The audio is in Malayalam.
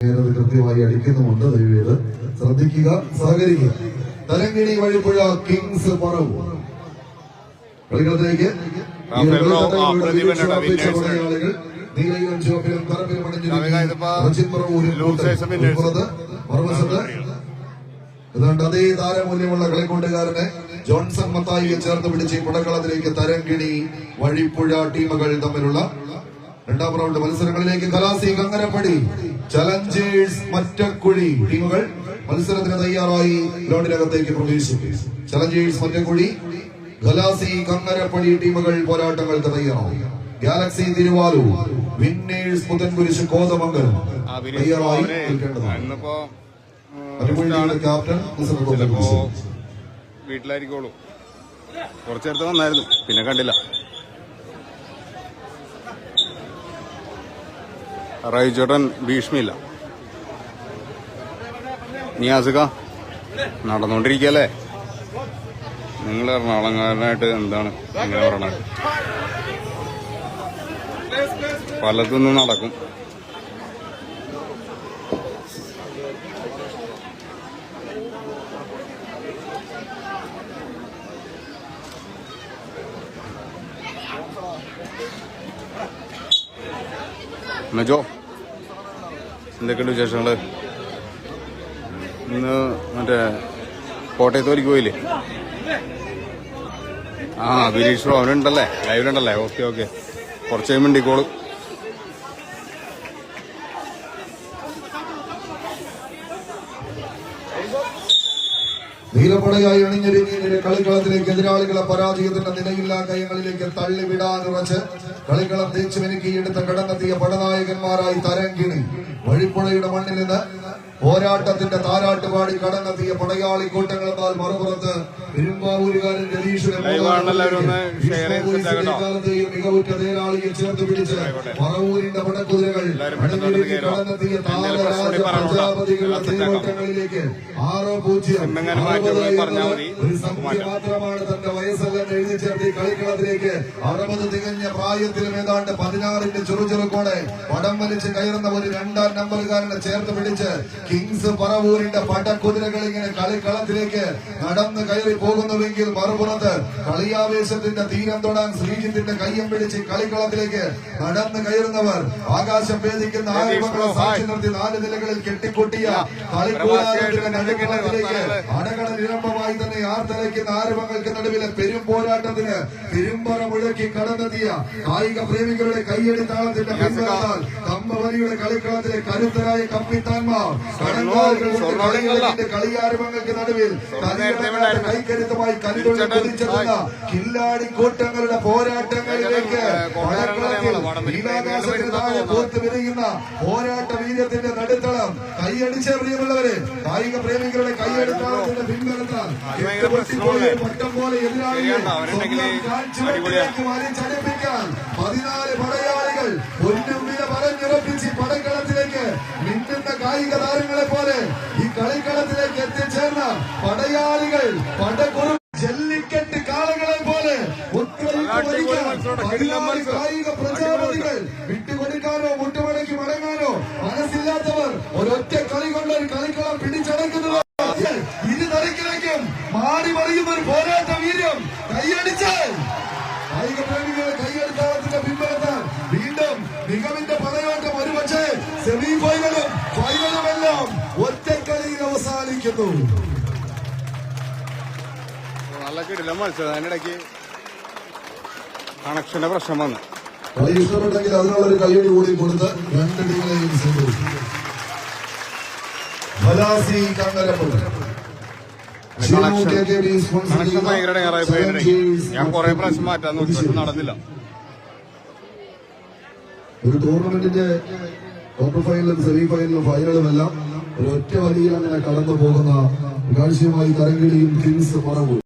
നേരത് കൃത്യമായി അടിക്കുന്നുമുണ്ട് ദൈവീത് ശ്രദ്ധിക്കുക സഹകരിക്കുക. തലങ്കിണി വഴിപ്പുഴ കിങ്സ് പറവു കളിക്കളത്തിലേക്ക്. പടയാളികൾ നീലയിലും ചുവപ്പിലും കറുപ്പിലും മറുവശത്ത്. ഏതാണ്ട് അതേ താരമൂല്യമുള്ള കളിക്കൂട്ടുകാരനെ ജോൺസൺ മത്തായിയെ ചേർത്ത് പിടിച്ച് കുടക്കളത്തിലേക്ക് പടക്കളത്തിലേക്ക് തരങ്കിണി വഴിപ്പുഴ ടീമുകൾ തമ്മിലുള്ള രണ്ടാം റൗണ്ട് മത്സരങ്ങളിലേക്ക് കലാസി കങ്ങരപ്പടി ചലഞ്ചേഴ്സ് മറ്റക്കുഴി ടീമുകൾ മത്സരത്തിന് തയ്യാറായി ഗ്രൗണ്ടിനകത്തേക്ക് പ്രവേശിക്കും ചലഞ്ചേഴ്സ് മറ്റക്കുഴി ഗലാസി കങ്ങരപ്പടി ടീമുകൾ പോരാട്ടങ്ങൾക്ക് തയ്യാറായി. ഗാലക്സി തിരുവാലൂർ വിന്നേഴ്സ് പുത്തൻകുരിശ് കോതമംഗലം തയ്യാറായി ക്യാപ്റ്റൻ വീട്ടിലായിരിക്കുള്ളൂ. കുറച്ചു നേരത്തെ വന്നായിരുന്നു. പിന്നെ കണ്ടില്ല. റൈചോട്ടൻ ഭീഷ്മില്ല. നിയാസുക നടന്നുകൊണ്ടിരിക്കല്ലേ നിങ്ങൾ എറണാകുളംകാരനായിട്ട് എന്താണ് ഇങ്ങനെ പറയണത് പലതൊന്നും നടക്കും. നജോ എന്തൊക്കെയുണ്ട് വിശേഷങ്ങൾ ഇന്ന് മറ്റേ കോട്ടയത്തോലേക്ക് പോയില്ലേ? ആ ബിനീഷ് അവനുണ്ടല്ലേ? ലൈവിലുണ്ടല്ലേ? Okay okay. കുറച്ച് കഴിയുമ്പോൾ ഇണ്ടിക്കോളൂ. നീലപ്പടയായി അണിഞ്ഞൊരുങ്ങിയ കളിക്കളത്തിലേക്ക് എതിരാളികളെ പരാജയത്തിന്റെ നിലയില്ലാ കയങ്ങളിലേക്ക് തള്ളിവിടാൻ ഉറച്ച് കളിക്കളം തേച്ചു മെനുക്കിയെടുത്ത് കടന്നെത്തിയ പടനായകന്മാരായി തരങ്കിണി വഴിപ്പുഴയുടെ മണ്ണിൽ നിന്ന് പോരാട്ടത്തിന്റെ താരാട്ടുപാടി കടന്നെത്തിയ പടയാളി കൂട്ടങ്ങളെന്നാൽ മറുപുറത്ത് പെരുമ്പാവൂരുകാരൻ രതീഷ് മികവുറ്റ തേരാളിയെ ചേർത്ത് പിടിച്ച് മറവൂരിന്റെ പടക്കുതിരകൾ. കടന്നെത്തിയ താരരാജ പ്രജാപതികളുടെ. തേരോട്ടങ്ങളിലേക്ക് ആറ് പൂജ്യം. ഒരു സംഖ്യ മാത്രമാണ് തന്റെ വയസ്സെല്ലാം എഴുതി കളിക്കളത്തിലേക്ക് അറുപത് തികഞ്ഞ പ്രായത്തിലും ഏതാണ്ട് പതിനാറിന്റെ ചെറുചെറുക്കോടെ പടം വലിച്ച് കയറുന്ന ഒരു രണ്ടാം നമ്പറുകാരനെ ചേർത്ത് പിടിച്ച് കിങ്സ് പറവൂരിന്റെ പടക്കുതിരകൾ ഇങ്ങനെ കളിക്കളത്തിലേക്ക് നടന്ന് കയറി പോകുന്നുവെങ്കിൽ മറുപുറത്ത് കളിയാവേശത്തിന്റെ തീരം തൊടാൻ ശ്രീജിത്തിന്റെ കയ്യം പിടിച്ച് കളിക്കളത്തിലേക്ക് നടന്ന് കയറുന്നവർ ആകാശം ഭേദിക്കുന്ന ആരംഭങ്ങളെ സാക്ഷി നിർത്തി നാല് നിലകളിൽ കെട്ടിക്കൊട്ടിയ കളിക്കൂടാരത്തിന്റെ നടുക്കളത്തിലേക്ക് അടകള നിരമ്പമായി തന്നെ ആർത്തലയ്ക്കുന്ന ആരവങ്ങൾക്ക് നടുവിലെ പെരും പോരാട്ടത്തിന് പെരുമ്പറ മുഴക്കി കടന്നെത്തിയ കായിക പ്രേമികളുടെ കൈയെടുത്താളത്തിന്റെ പിന്നാൽ കമ്പവലിയുടെ കളിക്കളത്തിലെ കരുത്തരായ കപ്പിത്താൻമാർ കളിയാരംഭങ്ങൾക്ക് നടുവിൽ കൈക്കരുത്തുമായി കരുതുള്ള കുതിച്ചെത്തുന്ന കില്ലാടി കൂട്ടങ്ങളുടെ പോരാട്ടങ്ങളിലേക്ക് പടക്കളത്തിൽ നീലാകാശത്തിന് താഴെ പോത്ത് വിരിയുന്ന പോരാട്ട വീര്യത്തിന്റെ നടുത്തളം കൈയടിച്ച പ്രിയമുള്ളവരെ കായിക പ്രേമികളുടെ കൈയെടുത്താളത്തിന്റെ പിൻബലത്താൽ പൊട്ടം പോലെ എതിരാളികളെ സ്വന്തം കാൽച്ചുവട്ടിലേക്ക് വലിച്ചടിപ്പിക്കാൻ പതിനാല് പടയാളികൾ പൊന്നും വില പറഞ്ഞുറപ്പിച്ച് പടക്കളത്തിലേക്ക് മിന്നുന്ന കായിക താരങ്ങളെ പോലെ ഈ കളിക്കളത്തിലേക്ക് എത്തിച്ചേർന്ന പടയാളികൾ പടക്കുറു ജല്ലിക്കെട്ട് കാളകളെ പോലെ ഭരിക്കാൻ കായിക മാറി മറിയുന്ന ഒരു പോരാട്ട വീര്യം. കൈയടിച്ച് കായിക പ്രേമികളെ കൈയടിത്താളത്തിന്റെ പിൻബലത്താൽ വീണ്ടും മികവിന്റെ പതയോട്ടം ഒരുപക്ഷെ സെമി ഫൈനലും ഫൈനലും എല്ലാം ഒറ്റക്കളിയിൽ അവസാനിക്കുന്നു. നല്ല കിടിലം മത്സരം അതിനിടയ്ക്ക് കണക്ഷന്റെ പ്രശ്നം വന്നു. കളി ഇഷ്ടപ്പെട്ടെങ്കിൽ അതിനുള്ള ഒരു കയ്യടി കൂടി കൊടുത്ത് രണ്ട് ടീമിനെയും കണക്ഷൻ ഭയങ്കര ഡയറായി. ഞാൻ കുറെ പ്രാവശ്യം മാറ്റാൻ നോക്കി നടന്നില്ല ഒരു ടൂർണമെന്റിന്റെ ക്വാർട്ടർ ഫൈനലും സെമി ഫൈനലും ഫൈനലും എല്ലാം ഒരു ഒറ്റ വലിയ അങ്ങനെ കടന്നു പോകുന്ന കാഴ്ചയുമായി തരങ്കിടിയും കിങ്സ് പറവൂർ